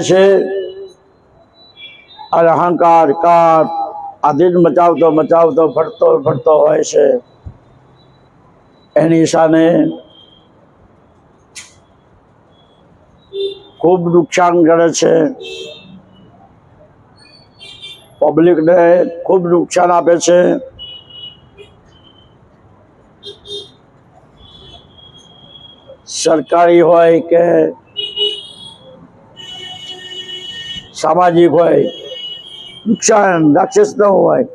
છે. અહંકાર, કાર આધીન મચાવતો મચાવતો, ફરતો ફરતો હોય છે. એની સામે ખૂબ નુકસાન કરે છે. પબ્લિકને ખૂબ નુકસાન આપે છે. સરકારી હોય કે સામાજિક હોય, નુકસાન રાક્ષસ ન હોય.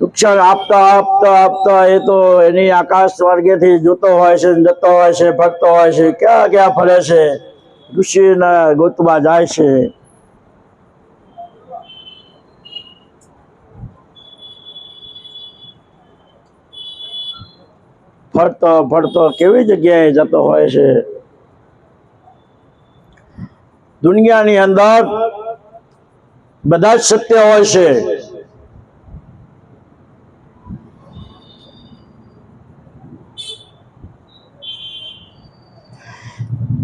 નુકસાન આપતા આપતા આપતા એ તો એની આકાશ સ્વર્ગેથી જોતો હોય છે, જતો હોય છે, ફરતો હોય છે, ક્યાં ક્યાં ફરે છે? ઋષિના ગોતમાં જાય છે. ફરતો ફરતો કેવી જગ્યાએ જતો હોય છે? દુનિયાની અંદર બધા જ સત્ય હોય છે.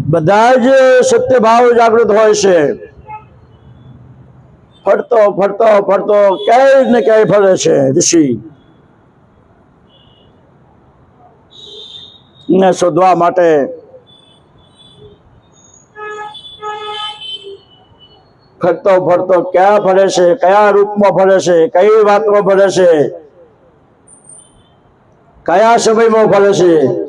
બધા જ સત્ય ભાવ જાગૃત હોય છે. ફરતો ફરતો ફરતો ક્યાંય ને ક્યાંય ફરે છે ઋષિ. ને શોધવા માટે ફરતો ફરતો ક્યાં ફરે છે? કયા રૂપમાં ફરે છે? કઈ વાતમાં ફરે છે? કયા સમયમાં ફરે છે?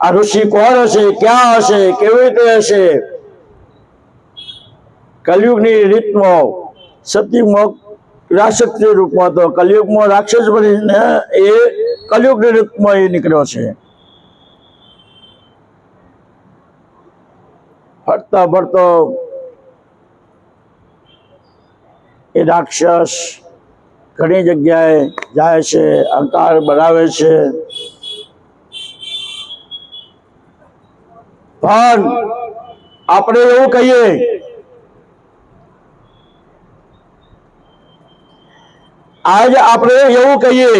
આ ઋષિ કોણ હશે? ક્યાં હશે? કેવી રીતે હશે? કલયુગની રીતમાં, સતયુગમાં, રાક્ષસની રૂપમાં હતો કલયુગમાં રાક્ષસ બનીને એ કલયુગની રૂપમાં એ નીકળ્યો છે. ફરતા ફરતો એ રાક્ષસ ઘણી જગ્યાએ જાય છે અહંકાર બનાવે છે. પણ આપણે એવું કહીએ આજ આપણે એવું કહીએ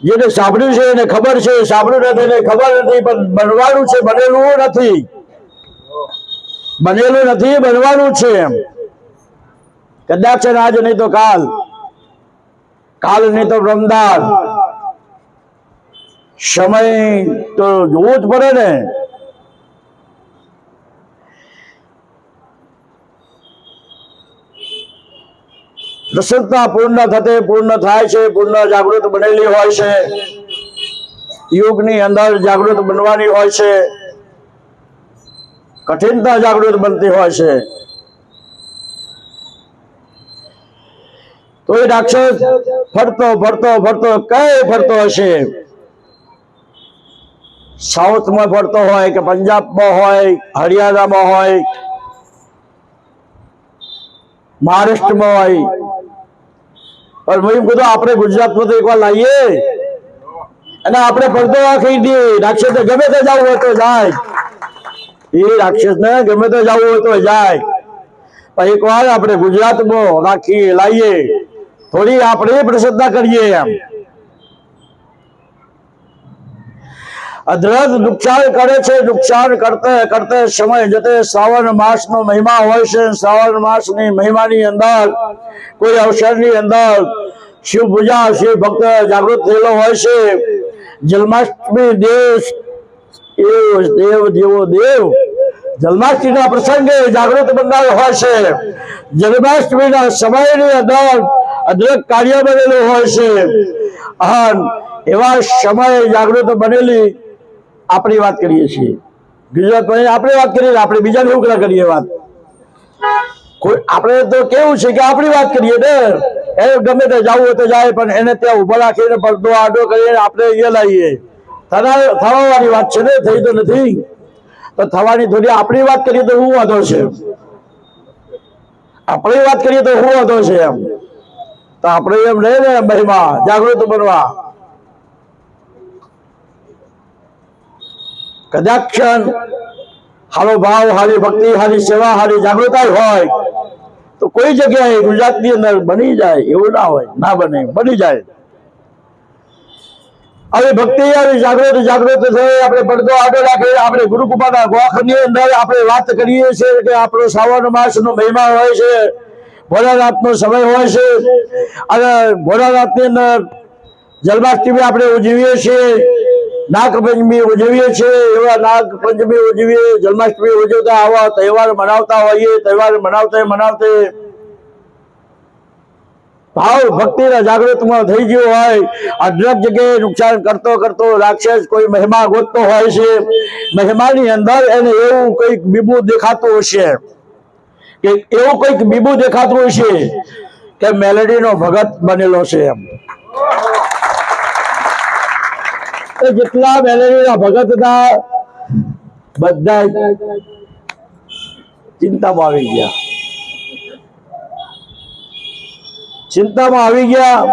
જેને સાંભળ્યું છે એને ખબર છે, સાંભળ્યું નથી એને ખબર નથી, પણ બનવાનું છે, બનેલું નથી. બનેલું નથી, બનવાનું છે કદાચ આજ નહીં તો કાલ. કાલ નહીં તો રમદાન સમય તો જોવું જ પડે ને. પ્રસન્નતા પૂર્ણ થતે પૂર્ણ થાય છે, પૂર્ણ જાગૃત બનેલી હોય છે. યુગની અંદર જાગૃત બનવાની હોય છે. કઠિનતા જાગૃત બનતી હોય છે. તો એ રાક્ષસ ફરતો ફરતો ફરતો, કઈ ફરતો હશે? સાઉથમાં ફરતો હોય કે પંજાબમાં હોય, હરિયાણામાં હોય, મહારાષ્ટ્રમાં હોય? પણ મેં કીધું આપણે ગુજરાતમાં એકવાર લાવીએ અને આપણે પડદો આખી દઈએ. રાક્ષસ ગમે તે જવું તો જાય. એ રાક્ષસ ને ગમે તે જવું હોય તો જાય. પણ એકવાર આપણે ગુજરાતમાં રાખી લાવીએ થોડી આપણે પ્રસિદ્ધતા કરીએ એમ. અદ્રત નુકસાન કરે છે, નુકસાન કરતે કરતે સમય જતે શ્રાવણ માસનો મહિમા હોય છે. શ્રાવણ માસની મહિમાની અંદર, કોઈ અવસરની અંદર શિવ પૂજા, શિવ ભક્ત જાગૃત થયેલો હોય છે. જન્માષ્ટમી દેશ એવો દેવ જેવો દેવ જન્માષ્ટમીના પ્રસંગે જાગૃત બંધાયેલ હોય છે. જન્માષ્ટમીના સમયની અંદર અદરક કાર્ય બનેલું હોય છે. એવા સમયે જાગૃત બનેલી આપણી વાત કરીએ છીએ. ગુજરાતમાં આપણે વાત કરીએ આપણે બીજાને ઉકળા કરીએ વાત? કોઈ આપણે તો કેવું છે કે આપણી વાત કરીએ ને. એ ગમે તે જવું હોય તો જાય, પણ એને ત્યાં ઊભા રાખીને પડદો આડો કરીને આપણે એ લાવીએ થવા વાત છે ને, થઈ તો નથી. તો થવાની થોડી આપણી વાત કરીએ તો હું વાંધો છે? આપણી વાત કરીએ તો હું વાંધો છે એમ? તો આપણે એમ રહે ને મહિમા, જાગૃત બનવા. કદાચ હારો ભાવ હારી ભક્તિ હારી સેવા હારી જાગૃતતા હોય, તો કોઈ જગ્યાએ ગુજરાતની અંદર બની જાય એવું ના હોય, ના બને, બની જાય. આવી ભક્તિ જાગૃત જાગૃત થઈ આપણે પડદો આગળ રાખી આપણે ગુરુકૃપાના ગોખની અંદર આપણે વાત કરીએ છીએ કે આપણો શ્રાવણ માસનો મહિમા હોય છે, ભોળાનાથનો સમય હોય છે, અને ભોળાનાથની અંદર જન્માષ્ટમી આપણે ઉજવીએ છીએ, નાગપંચમી ઉજવીએ છીએ, એવા નાગપંચમી ઉજવીએ, જન્માષ્ટમી ઉજવતા આવા તહેવાર મનાવતા હોઈએ, તહેવાર મનાવતે મનાવતે ભાવ ભક્તિના જાગૃતમાં થઈ ગયો હોય અઢળક જગ્યાએ નુકસાન કરતો કરતો રાક્ષસ કોઈ મહેમા ગોતતો હોય છે. મહિમાની અંદર એને એવું કંઈક બીબું દેખાતું હશે કે એવું કંઈક બીબું દેખાતું હશે કે મેલેડીનો ભગત બનેલો છે એમ. જેટલા મેલેડીના ભગત હતા બધા ચિંતામાં આવી ગયા. ચિંતામાં આવી ગયા.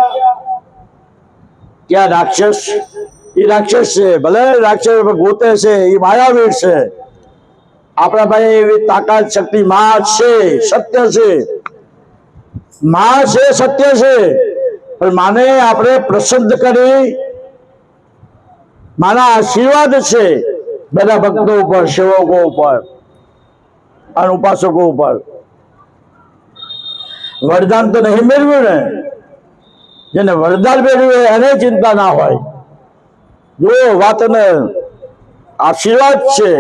કે આ રાક્ષસ? એ રાક્ષસ છે. ભલે રાક્ષસ ગોતે છે, એ માયાવીર છે. આપણા પાસે એવી તાકાત શક્તિ માં છે, સત્ય છે. માં છે, સત્ય છે. પણ માને આપણે પ્રસિદ્ધ કરી માના આશીર્વાદ છે બધા ભક્તો ઉપર, સેવકો ઉપર, અને ઉપાસકો ઉપર. વરદાન તો નહીં મેળવ્યું ને. જેને વરદાન મેળવ્યું એને ચિંતા ના હોય. જો વાતને આશીર્વાદ છે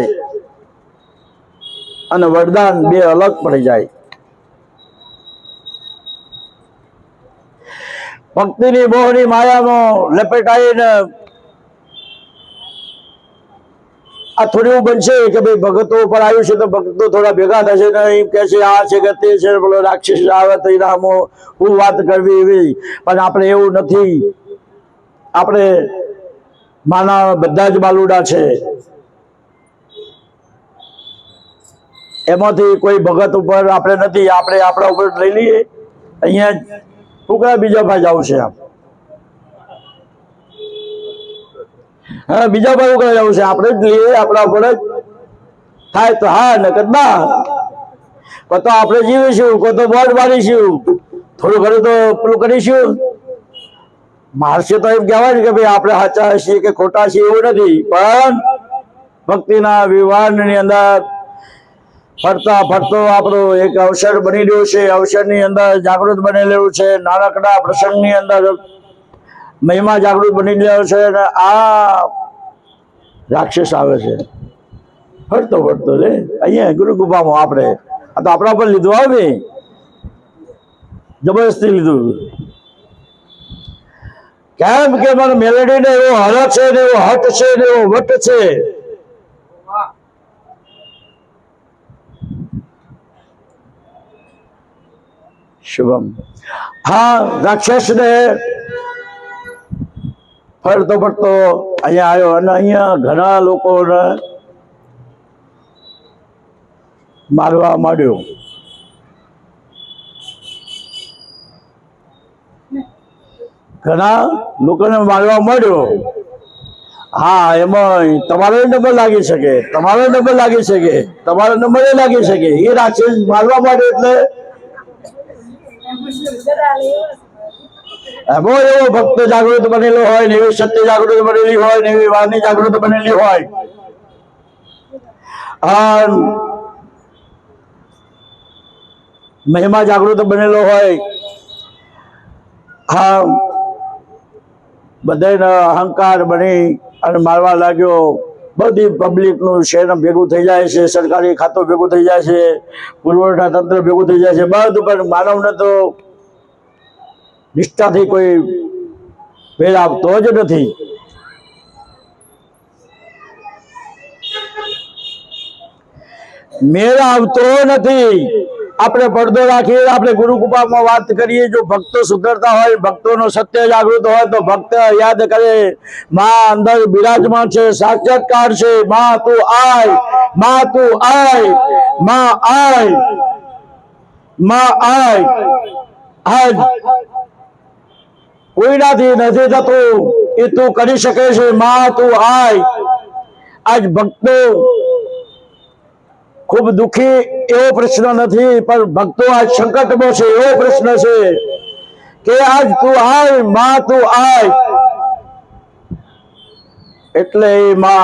અને વરદાન બે અલગ પડી જાય. ભક્તિની મોહની માયામાં લપેટાઈને આ થોડી એવું બનશે કે ભાઈ ભગતો ઉપર આવ્યું છે તો ભક્તો થોડા ભેગા થશે ને એમ કે છે, આ છે કે તે છે? પેલો રાક્ષસ આવે તો રામો હું વાત કરવી એવી. પણ આપણે એવું નથી. આપણે માના બધા જ બાલુડા છે. એમાંથી કોઈ ભગત ઉપર આપણે નથી. આપણે આપણા ઉપર લઈ લઈએ. અહીંયા શું બીજા ભાઈ જવું છે આમ. હા, બીજા ભાઈ ઉપર જવું છે. આપણે જ લઈએ, આપણા ઉપર જ થાય તો હા ને ના. કો આપણે જીવીશું, કો તો મારીશું. થોડું ઘણું તો પેલું કરીશું. મારશે તો એમ કહેવાય ને કે ભાઈ, આપણે સાચા છીએ કે ખોટા છીએ એવું નથી. પણ ભક્તિના વિવાહની અંદર ફરતા ફરતો આપણો એક અવસર બની રહ્યો છે. અવસરની અંદર જાગૃત બનેલું છે. નાનકડા પ્રસંગની અંદર મહિમા જાગૃત બની રહ્યો છે અને આ રાક્ષસ આવે છે. ફરતો ફરતો રે અહીંયા ગુરુ ગુફામાં આપણે આ તો આપણા પર લીધું આવે જબરદસ્તી લીધું. કેમ કે મને મેલેડી ને એવો હર છે ને એવો હટ છે ને એવો વટ છે? શુભમ. હા રાક્ષસ ને ફરતો ફરતો અહીંયા આવ્યો અને અહીંયા ઘણા લોકોને મારવા માંડ્યો. ઘણા લોકોને મારવા માંડ્યો. હા એમાં તમારો નંબર લાગી શકે, તમારો નંબર લાગી શકે, તમારો નંબર એ લાગી શકે. એ રાક્ષસ મારવા માંડ્યો એટલે એમાં એવો ભક્ત જાગૃત બનેલો હોય ને એવી સત્ય જાગૃત બનેલી હોય ને એવી વાણી જાગૃત બનેલી હોય. આ મહિમા જાગૃત બનેલો હોય. હા બધાને અહંકાર બની અને મારવા લાગ્યો. બધી પબ્લિકનું શહેર ભેગું થઈ જાય છે, સરકારી ખાતું ભેગું થઈ જાય છે, પુરવઠા તંત્ર ભેગું થઈ જાય છે. બધું પણ માનવને તો નિષ્ઠાથી કોઈ ભેદ આપતો જ નથી. મેળ આવતો નથી. આપણે પડદો રાખીએ, આપણે ગુરુ કૃપામાં વાત કરીએ, જો ભક્તો સુધરતા હોય, ભક્તોનો સત્ય જાગૃત હોય, તો ભક્ત યાદ કરે, માં, અંદર બિરાજમાન છે, સાક્ષાત્કાર છે, માં, તું આય, માં, તું આય, માં આયમાં, આય, આજ કોઈનાથી નથી થતું એ તું કરી શકે છે, માં તું આય. આજ ભક્તો ખૂબ દુખી એવો પ્રશ્ન નથી, પણ ભક્તો આજ સંકટમાં છે, એવો પ્રશ્ન છે કે આજ તું આય, માં તું આય. એટલે એ માં